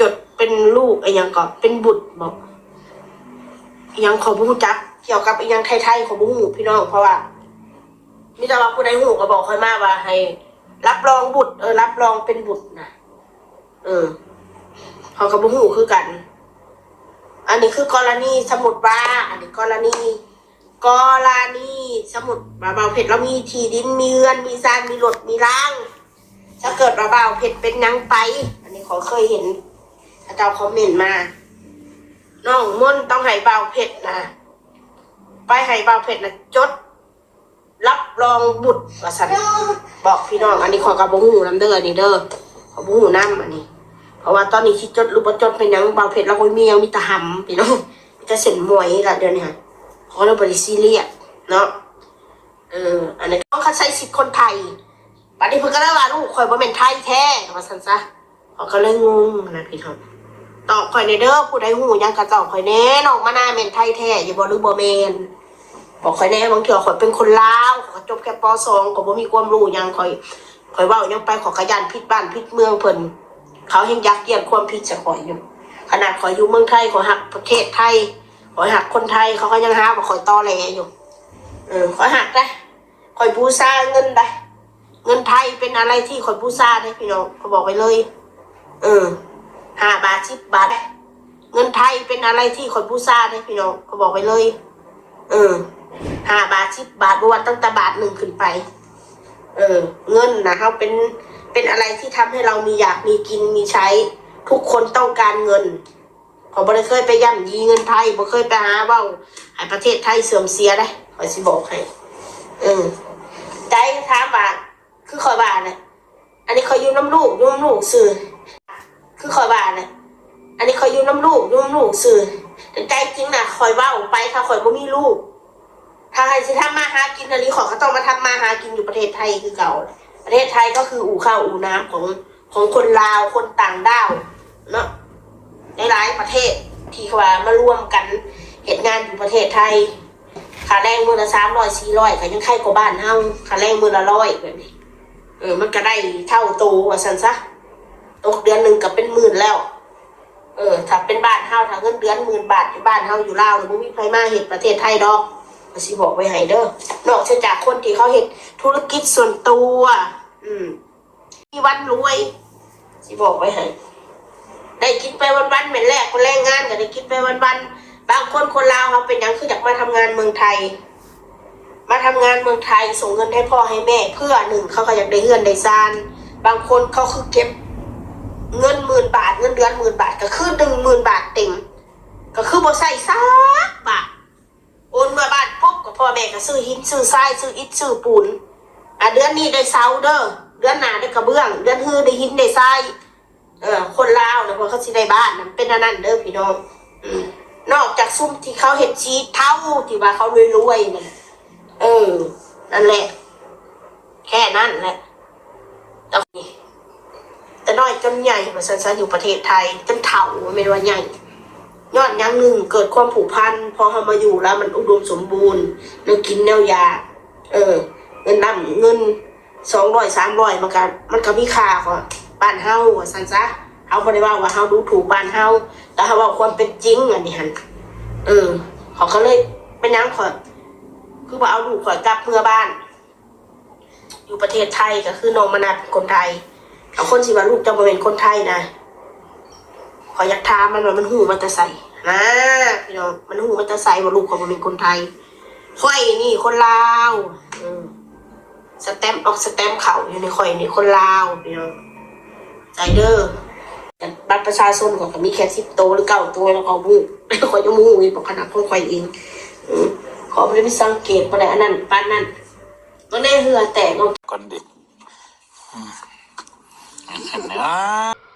จดเป็นลูกไอ้ยังก็เป็นบุตรบอกยังขอบูจัก เกี่ยวกับไอ้ยังไทยๆของบูหูพี่น้องเพราะว่ามิแต่ว่าผู้ใดหูก็บอกค่อยมาว่า ให้ รับรองบุตร เออ รับรองเป็นบุตรนะเออเขากับบูหูคือกัน อันนี้คือกรณีสมุดว่าอันนี้กรณีกรณีสมุดบาเบาเพชรเรามีที่ดินมีเรือนมีซานมีรถมีร่าง ถ้าเกิดบาเบาเพชรเป็นหยังไปอ ขอเคยเห็นอาจารย์คอมเมนต์มา น้องม่นต้องให้เบาเพชรนะ ไปให้เบาเพชรนะจด รับรองบุตรว่าสันบอกพี่น้อง อันนี้ขอกระบหูน้ำเด้ออันนี้เด้อขอบหูน้ำอันนี้ เพราะว่าตอนนี้ที่จดรูปจดเป็นยังเบาเพชรเราก็มียังมีตะหำพี่น้องมีต่เส้นมวยละเดี๋ยวนี้ค่ะเขาเราบริซีเรียเนาะเอออันนี้ต้องคัดใช้สิทธิ์คนไทยบัดนี้เพิ่นก็ได้ว่าลูกข่อยบ่แม่นไทยแท้ว่าซั่นซะ ก็เลยงงนะพี่น้องตอบข่อยในเด้อผู้ใดหูยังกระตอบข่อยแน่นองมาหน้าแม่นไทยแท้อย่าบ่หรือบ่แม่นบอกข่อยแน่บางเทื่อข่อยเป็นคนลาวขอจบแค่ป .2 ก็บ่มีความรู้ยังข่อยข่อยว้ายังไปขอยขยันผิดบ้านผิดเมืองเพิ่นเขายังยักเยียดความผิดจะขอยอยู่ขนาดขอยอยู่เมืองไทยขอหักประเทศไทยขอยหักคนไทยเขาก็ยังหาว่าขอยตอแหลอยู่เออขอยหักได้ขอยบูซาเงินได้เงินไทยเป็นอะไรที่ขอยบูซาได้พี่น้องเขาบอกไปเลย เออห้าบาทสิบบาท เงินไทยเป็นอะไรที่ขอยบูซาได้พี่น้องเขาบอกไปเลย เออห้าบาทสิบบาทรวมตั้งแต่บาทหนึ่งขึ้นไป เออ เงินนะเขาเป็นเป็นอะไรที่ทำให้เรามีอยากมีกินมีใช้ ทุกคนต้องการเงินเขอบ่ได้เคยไปย่ำยีเงินไทยบ่เคยไปหาเว่าให้ประเทศไทยเสื่อมเสียได้ขอสิบอกให้เออใจถามว่าคือคอยว่านะ อันนี้คอยยู่น้ำลูกยู่น้ำลูกสื่อคือคอยว่านะอันนี้คอยยู่น้ำลูกยู่น้ำลูกสื่อแต่ใจจริงนะคอยเว่าไปถ้าคอยบ่มีลูก ถ้าใครจะทำมาหากินอันนี้ขอเขาต้องมาทำมาหากินอยู่ประเทศไทยคือเก่า ประเทศไทยก็คืออู่ข้าวอู่น้ำของของคนลาวคนต่างด้าวเนาะในหลายประเทศที่เขาว่ามาร่วมกันเหตุงานอยู่ประเทศไทยค่าแรงมือละสามร้อยสี่ร้อยก็ยังไข่กว่าบ้านเฮาค่าแรงมือละร้อยแบบนี้ เออ มันก็ได้เท่าโตว่าสันซะตกเดือนหนึ่งก็เป็นหมื่นแล้ว เออ ถ้าเป็นบ้านเฮาถ้าเงินเดือนหมื่นบาทอยู่บ้านเฮาอยู่ลาวหรือมีใครมาเหตุประเทศไทยดอกก็สิบอกไว้ให้เด้อนอกจากคนที่เขาเห็นธุรกิจส่วนตัว อืมที่วันรวยสิบอกไว้ให้ได้กินไปวันๆเหม็นแรกคนแรงงานก็ได้กินไปวันๆบางคนคนลาวเขาเป็นยังคืออยากมาทำงานเมืองไทย มาทำงานเมืองไทยส่งเงินให้พ่อให้แม่ เพื่อหนึ่งเขาก็อยากได้เงินได้ซาน บางคนเขาคือเก็บเงินหมื่นบาทเงินเดือนหมื่นบาท ก็คือหนึ่งหมื่นบาทเต็ม ก็คือบ่ใส่ซักบาทโอนมื่อบ้านปุ๊บก็พ่อแม่ก็ซื้อหินซื้อทรายซื้ออิฐซื้อปูนอะเดือนนี้ได้เสาเด้อเดือนหน้าได้กระเบื้อง เดือนฮือได้หินได้ทรายเออคนลาวนะพราะเขาสิได้บ้านนั่นเป็นอันนั้นเด้อพี่น้องนอกจากซุ่มที่เขาเห็ดชีเท่าที่ว่าเขารวยๆนั่ ออ นั่นแหละ แค่นั้นแหละต่นี่แต่น้อยจนใหญ่มาสันๆอยู่ประเทศไทยจนเถ่าไม่ว่าใหญ่ยอดอยังหนึ่งเกิดความผูกพันพอเขามาอยู่แล้ว มันอุดมสมบูรณ์แนวกินแนวยา เออ เงินนำเงินสองร้อยสามร้อยมันก็มันก็มีค่ากว่าบ้านเฮาว่าสันซะเขาไม่ได้ว่าว่าเฮาดูถูกบ้านเฮาแต่เขาว่าความเป็นจริงอันนี้หันเออเขาก็เลยเป็นหยังขอ คือว่าเอาลูกข่อยกลับเมื่อบ้าน อยู่ประเทศไทยก็คือน้องมนัดเป็นคนไทยเอาคนสิว่าลูกจะมาเป็นคนไทยนะขออยากถามมันว่ามันหูมันจะใส่นะพี่น้องมันหูมันจะใส่ว่าลูกของมันเป็นคนไทยข่อยนี่คนลาวสแตมป์ออกสแตมป์เขาอยู่ในข่อยนี่คนลาวพี่น้องใจเด้อแต่บัตรประชาชนของมีแค่สิบโตวหรือเก้าตัวแล้วก็มูข่อยยังมูอีกบอกขนาดของข่อยเองอื ขอไม่ได้สังเกตประเด็นอันนั้นปานนั้นก็แน่เหือแตกก่อนเด็กอืมอันนั้นนะ